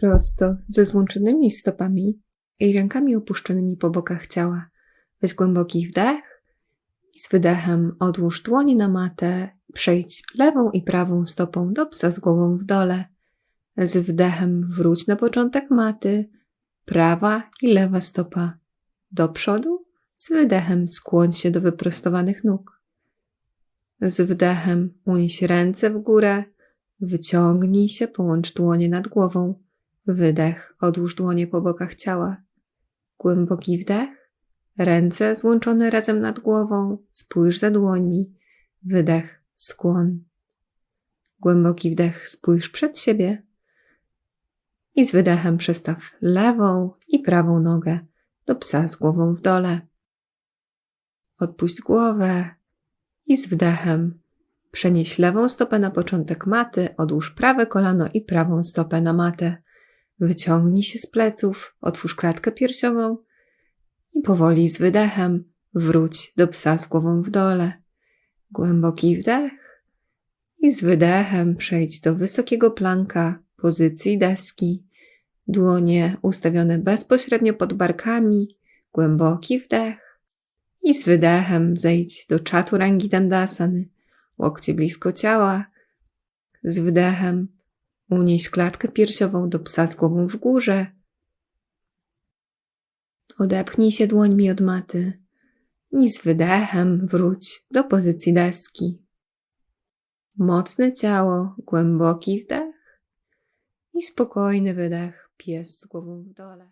prosto, ze złączonymi stopami i rękami opuszczonymi po bokach ciała. Weź głęboki wdech i z wydechem odłóż dłonie na matę. Przejdź lewą i prawą stopą do psa z głową w dole. Z wdechem wróć na początek maty. Prawa i lewa stopa do przodu. Z wydechem skłoń się do wyprostowanych nóg. Z wdechem unieś ręce w górę. Wyciągnij się, połącz dłonie nad głową. Wydech, odłóż dłonie po bokach ciała. Głęboki wdech, ręce złączone razem nad głową, spójrz za dłońmi. Wydech, skłon. Głęboki wdech, spójrz przed siebie. I z wydechem przestaw lewą i prawą nogę do psa z głową w dole. Odpuść głowę i z wdechem Przenieś lewą stopę na początek maty, odłóż prawe kolano i prawą stopę na matę. Wyciągnij się z pleców, otwórz klatkę piersiową i powoli z wydechem wróć do psa z głową w dole. Głęboki wdech i z wydechem przejdź do wysokiego planka, pozycji deski. Dłonie ustawione bezpośrednio pod barkami, głęboki wdech i z wydechem zejdź do czatu rangi dandasany łokcie blisko ciała. Z wydechem unieś klatkę piersiową do psa z głową w górze. Odepchnij się dłońmi od maty i z wydechem wróć do pozycji deski. Mocne ciało, głęboki wdech i spokojny wydech, pies z głową w dole.